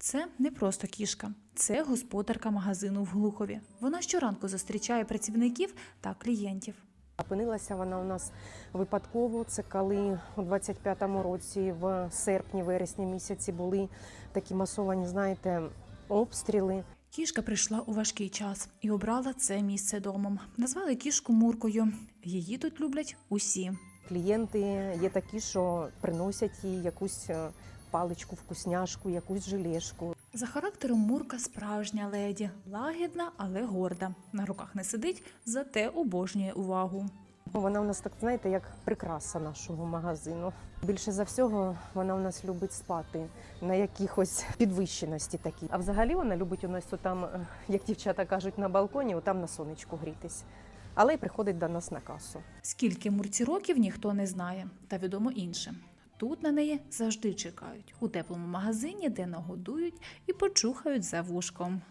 Це не просто кішка, це господарка магазину в Глухові. Вона щоранку зустрічає працівників та клієнтів. Опинилася вона у нас випадково. Це коли у 25-му році, в серпні-вересні місяці, були такі масовані, знаєте, обстріли. Кішка прийшла у важкий час і обрала це місце домом. Назвали кішку Муркою. Її тут люблять усі. Клієнти є такі, що приносять їй якусь е, паличку, вкусняшку, якусь желешку. За характером Мурка справжня леді, лагідна, але горда. На руках не сидить, зате обожнює увагу. Вона у нас так, знаєте, як прикраса нашого магазину. Більше за всього вона у нас любить спати на якихось підвищеності такі. А взагалі вона любить у нас там, е, як дівчата кажуть, на балконі, там на сонечку грітись. Але й приходить до нас на касу. Скільки мурці років ніхто не знає, та відомо інше. Тут на неї завжди чекають у теплому магазині, де нагодують і почухають за вушком.